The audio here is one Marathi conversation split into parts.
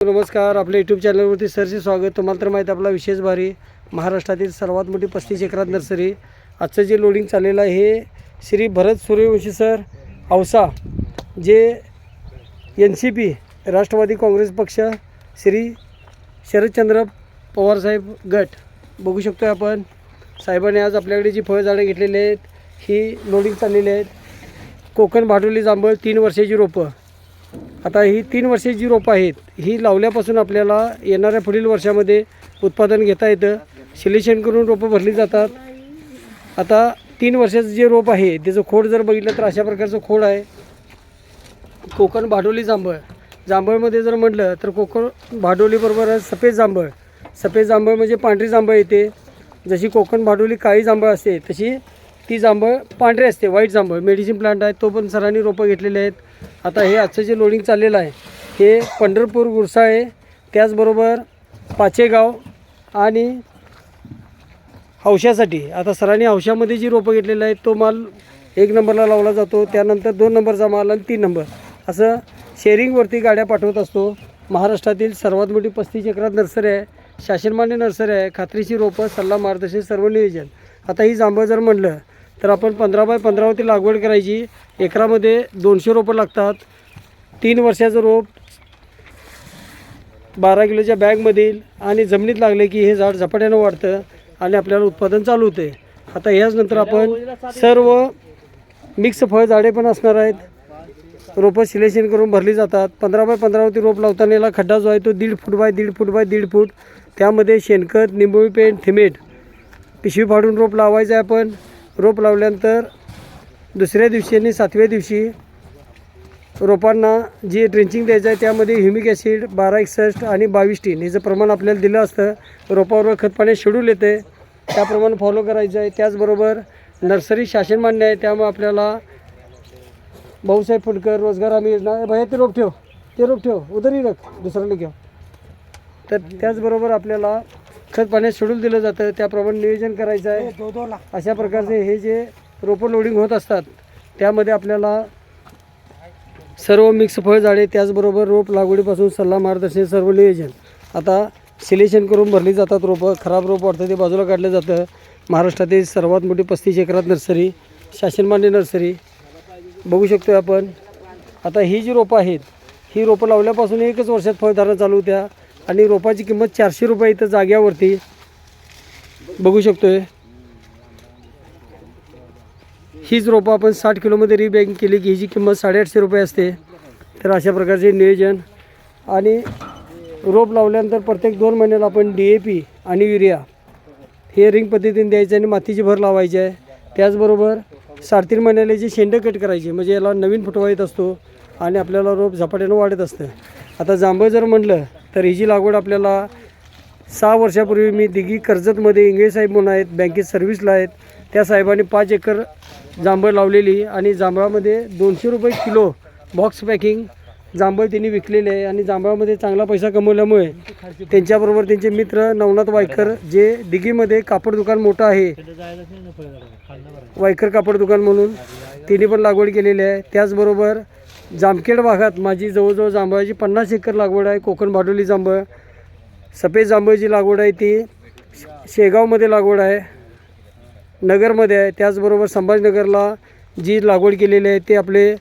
नमस्कार आपल्या यूट्यूब चॅनलवरती सरचे स्वागत. तुम्हाला तर माहीत आहे आपला विशेष भारी महाराष्ट्रातील सर्वात मोठी पस्तीस एकरात नर्सरी. आजचं जे लोडिंग चाललेलं आहे हे श्री भरत सूर्यवंशी सर औसा जे N C P Rashtravadi Congress पक्ष श्री शरदचंद्र पवारसाहेब गट. बघू शकतो आपण साहेबांनी आज आपल्याकडे जी फळझाडं घेतलेली आहेत ही लोडिंग चाललेली आहेत. कोकण भाडोली जांभळ तीन वर्षाची रोपं. आता ही तीन वर्षाची जी रोपं आहेत ही लावल्यापासून आपल्याला येणाऱ्या पुढील वर्षामध्ये उत्पादन घेता येतं. सिलेक्शन करून रोपं भरली जातात. आता तीन वर्षाचं जे रोप आहे त्याचं खोड जर बघितलं तर अशा प्रकारचं खोड आहे. कोकण भाडोली जांभळ. जांभळमध्ये जर म्हटलं तर कोकण भाडोलीबरोबरच सफेद जांभळ. सफेद जांभळ म्हणजे पांढरी जांभळ येते. जशी कोकण भाडोली काळी जांभळ असते तशी ती जांभळ पांढरी असते व्हाईट जांभळ. मेडिसिन प्लांट आहे तो पण सरांनी रोपं घेतलेले आहेत. आता हे आजचं जे लोडिंग चाललेलं आहे हे पंढरपूर गुरसाळे त्याचबरोबर पाचेगाव आणि हौशासाठी. आता सरांनी हौशामध्ये जी रोपं घेतलेलं आहे तो माल एक नंबरला लावला जातो त्यानंतर दोन नंबरचा माल आणि तीन नंबर. असं शेअरिंगवरती गाड्या पाठवत असतो. महाराष्ट्रातील सर्वात मोठी पस्तीस एकरात नर्सरी आहे शासनमान्य नर्सरी आहे खात्रीची रोपं सल्ला मार्गदर्शन सर्व नियोजन. आता ही जांभळ जर म्हणलं तर आपण पंधरा बाय पंधरावरती लागवड करायची. एकरामध्ये दोनशे रोपं लागतात. तीन वर्षाचं रोप बारा किलोच्या बॅगमधील आणि जमिनीत लागले की हे झाड झपाट्यानं वाढतं आणि आपल्याला उत्पादन चालू होते. आता ह्याचनंतर आपण सर्व मिक्स फळझाडे पण असणार आहेत. रोपं सिलेक्शन करून भरली जातात. पंधरा बाय पंधरावरती रोप लावताना याला खड्डा जो आहे तो दीड फूट बाय दीड फूट बाय दीड फूट. त्यामध्ये शेणखत निंबोळी पेंट थिमेट पिशवी फाडून रोप लावायचं आहे आपण. रोप लावल्यानंतर दुसऱ्या दिवशी आणि सातव्या दिवशी रोपांना जे ड्रिंचिंग द्यायचं आहे त्यामध्ये ह्युमिक ॲसिड बारा एकसष्ट आणि बावीस टीन याचं प्रमाण आपल्याला दिलं असतं रोपावर खत पाणी शेड्यूल येते त्याप्रमाणे फॉलो करायचं आहे. त्याचबरोबर नर्सरी शासन मान्य आहे त्यामुळे आपल्याला भाऊसाहेब फुटकर रोजगार हमी योजना ए भैया ते रोप ठेव ते रोप ठेव उदरही रख दुसऱ्याला घ्या. तर त्याचबरोबर आपल्याला खत पाण्यात शेड्यूल दिलं जातं त्याप्रमाणे नियोजन करायचं आहे. अशा प्रकारचे हे जे रोपं लोडिंग होत असतात त्यामध्ये आपल्याला सर्व मिक्स फळझाडे त्याचबरोबर रोप लागवडीपासून सल्ला मार्गदर्शन सर्व नियोजन. आता सिलेक्शन करून भरली जातात रोपं खराब रोप वाटतं ते बाजूला काढलं जातं. महाराष्ट्रातील सर्वात मोठी पस्तीस एकरात नर्सरी शासनमान्य नर्सरी बघू शकतो आपण. आता ही जी रोपं आहेत ही रोपं लावल्यापासून एकच वर्षात फळधारणा चालू होत्या. आणि रोपाची किंमत चारशे रुपये इथं जाग्यावरती. बघू शकतोय. हीच रोपं आपण साठ किलोमध्ये रिबॅगिंग केली की हिची किंमत साडेआठशे रुपये असते. तर अशा प्रकारचे नियोजन. आणि रोप लावल्यानंतर प्रत्येक दोन महिन्याला आपण डी ए पी आणि युरिया हे रिंग पद्धतीने द्यायचं आणि मातीची भर लावायची आहे. त्याचबरोबर साडेतीन महिन्याला जे शेंडं कट करायचे म्हणजे याला नवीन फुटवा येत असतो आणि आपल्याला रोप झपाट्यानं वाढत असतं. आता जांभळ जर म्हटलं तर हिची लागवड आपल्याला सहा वर्षापूर्वी मी दिघी कर्जतमध्ये इंगळे साहेब म्हणून आहेत बँकेत सर्व्हिसला आहेत त्या साहेबांनी पाच एकर जांभळ लावलेली आणि जांभळामध्ये दोनशे रुपये किलो बॉक्स पॅकिंग जांभळ त्यांनी विकलेले आहे आणि जांभळामध्ये चांगला पैसा कमवल्यामुळे त्यांच्याबरोबर त्यांचे मित्र नवनाथ वायकर जे दिघीमध्ये कापड दुकान मोठं आहे वायकर कापड दुकान म्हणून तिने पण लागवड केलेली आहे. त्याचबरोबर जामखेड भागात माझी जवळजवळ जांभळाची पन्नास एकर लागवड आहे कोकण भाडोली जांभळ सफेद जांभळची लागवड आहे ती शेगावमध्ये लागवड आहे नगरमध्ये आहे. त्याचबरोबर संभाजीनगरला जी लागवड केलेली आहे ते आपले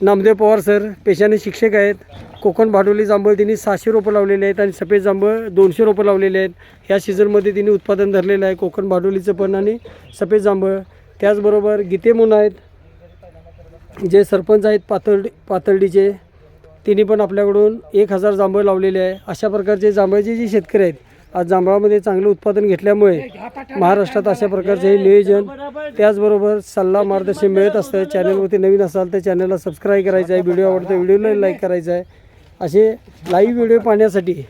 नामदेव पवार सर पेशाने शिक्षक आहेत. कोकण भाडोली जांभळ त्यांनी सहाशे रोपं लावलेले आहेत आणि सफेद जांभळ दोनशे रोपं लावलेले आहेत. ह्या सीझनमध्ये त्यांनी उत्पादन धरलेलं आहे कोकण भाडोलीचं पण आणि सफेद जांभळ. त्याचबरोबर गीते म्हणून आहेत. जे सरपंच आहेत पातर्डी पातर्डीचे तिने पण आपल्याकडून एक हजार जांभळ लावलेले आहे. अशा प्रकारचे जांभळाचे जे शेतकरी आहेत आज जांभळामध्ये चांगलं उत्पादन घेतल्यामुळे महाराष्ट्रात अशा प्रकारचे हे नियोजन त्याचबरोबर सल्ला मार्गदर्शन मिळत असतं. चॅनलवरती नवीन असाल तर चॅनलला सबस्क्राईब करायचं आहे. व्हिडिओ आवडतो व्हिडिओला लाईक करायचा आहे. असे लाईव्ह व्हिडिओ पाहण्यासाठी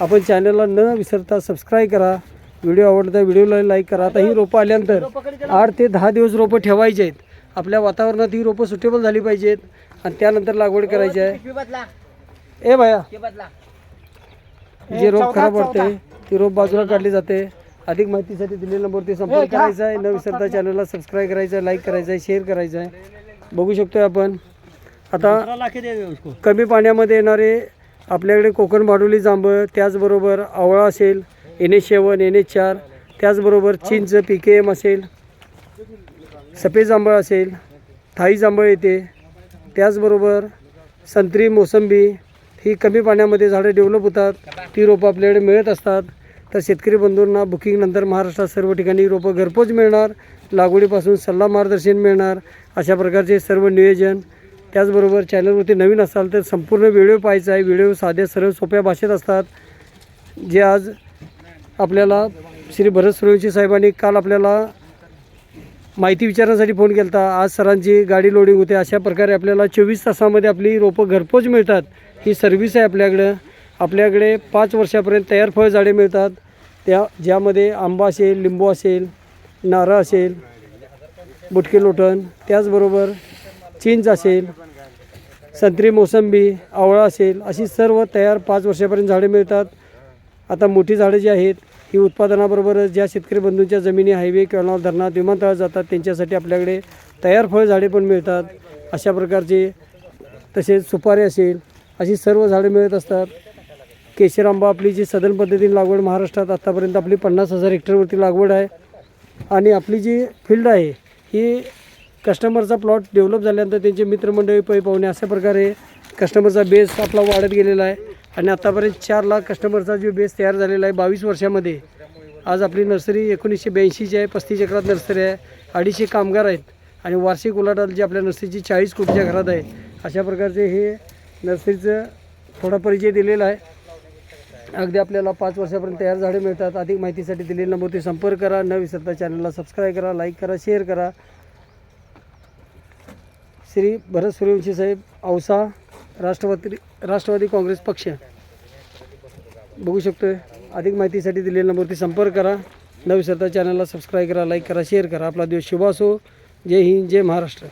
आपण चॅनलला न विसरता सबस्क्राईब करा. व्हिडिओ आवडता व्हिडिओला लाईक करा. आता ही रोपं आल्यानंतर आठ ते दहा दिवस रोपं ठेवायचे आहेत. आपल्या वातावरणात ही रोपं सुटेबल झाली पाहिजेत आणि त्यानंतर लागवड करायची आहे. ए भया. जे रोप खराब वाटते ती रोप बाजूला काढली जाते. अधिक माहितीसाठी दिलेल्या नंबरवरती संपर्क करायचा आहे. न विसरता चॅनलला सबस्क्राईब करायचं आहे लाईक करायचं आहे शेअर करायचं आहे. बघू शकतोय आपण. आता कमी पाण्यामध्ये येणारे आपल्याकडे कोकण भाडोली जांभळ त्याचबरोबर आवळा असेल N H seven N H चार त्याचबरोबर चिंच पी के एम असेल सफेद जांभळ असेल थाई जांभळ येते. त्याचबरोबर संत्री मोसंबी ही कमी पाण्यामध्ये झाडं डेव्हलप होतात. ती रोपं आपल्याकडे मिळत असतात. तर शेतकरी बंधूंना बुकिंगनंतर महाराष्ट्रात सर्व ठिकाणी रोपं घरपोच मिळणार. लागवडीपासून सल्ला मार्गदर्शन मिळणार. अशा प्रकारचे सर्व नियोजन. त्याचबरोबर चॅनलवरती नवीन असाल तर संपूर्ण व्हिडिओ पाहायचा आहे. व्हिडिओ साध्या सरळ सोप्या भाषेत असतात. जे आज आपल्याला श्री भरत सुरवंशी साहेबांनी काल आपल्याला माहिती विचारण्यासाठी फोन केला होता आज सरांची गाडी लोडिंग होते. अशा प्रकारे आपल्याला चोवीस तासामध्ये आपली रोपं घरपोच मिळतात. ही सर्व्हिस आहे आपल्याकडं. आपल्याकडे पाच वर्षापर्यंत तयार फळ झाडे मिळतात. त्या ज्यामध्ये आंबा असेल लिंबू असेल नारळ असेल बुटके लोटण त्याचबरोबर चिंच असेल संत्री मोसंबी आवळा असेल अशी सर्व तयार पाच वर्षापर्यंत झाडे मिळतात. आता मोठी झाडं जी आहेत ही उत्पादनाबरोबरच ज्या शेतकरी बंधूंच्या जमिनी हायवे किंवा धरणात विमानतळात जातात त्यांच्यासाठी आपल्याकडे तयार फळ झाडे पण मिळतात. अशा प्रकारचे तसेच सुपारी असेल अशी सर्व झाडे मिळत असतात. केशर आंबा आपली जी सदन पद्धतीने लागवड महाराष्ट्रात आत्तापर्यंत आपली पन्नास हजार हेक्टरवरती लागवड आहे. आणि आपली जी फील्ड आहे ही कस्टमरचा प्लॉट डेव्हलप झाल्यानंतर त्यांचे मित्रमंडळी पै पाहुणे अशा प्रकारे कस्टमरचा बेस आपला वाढत गेलेला आहे. आणि आत्तापर्यंत चार लाख कस्टमरचा जो बेस तयार झालेला आहे बावीस वर्षामध्ये आज आपली नर्सरी एकोणीसशे ब्याऐंशीची आहे पस्तीस एकरात नर्सरी आहे अडीचशे कामगार आहेत आणि वार्षिक उलाढाल जी आपल्या नर्सरीची चाळीस कोटीच्या घरात आहे अशा प्रकारचे हे नर्सरीचं थोडा परिचय दिलेला आहे. अगदी आपल्याला पाच वर्षापर्यंत तयार झाडे मिळतात अधिक माहितीसाठी दिलेल्या नंबरवरती संपर्क करा न विसरता चॅनलला सबस्क्राईब करा लाईक करा शेअर करा. श्री भरत सूर्यवंशी साहेब औसा राष्ट्रवादी राष्ट्रवादी काँग्रेस पक्ष. बघू शकतोय. अधिक माहितीसाठी दिलेल्या नंबरवरती संपर्क करा. न चॅनलला सबस्क्राईब करा लाईक करा शेअर करा. आपला दिवस शुभ असो. जय हिंद जय महाराष्ट्र.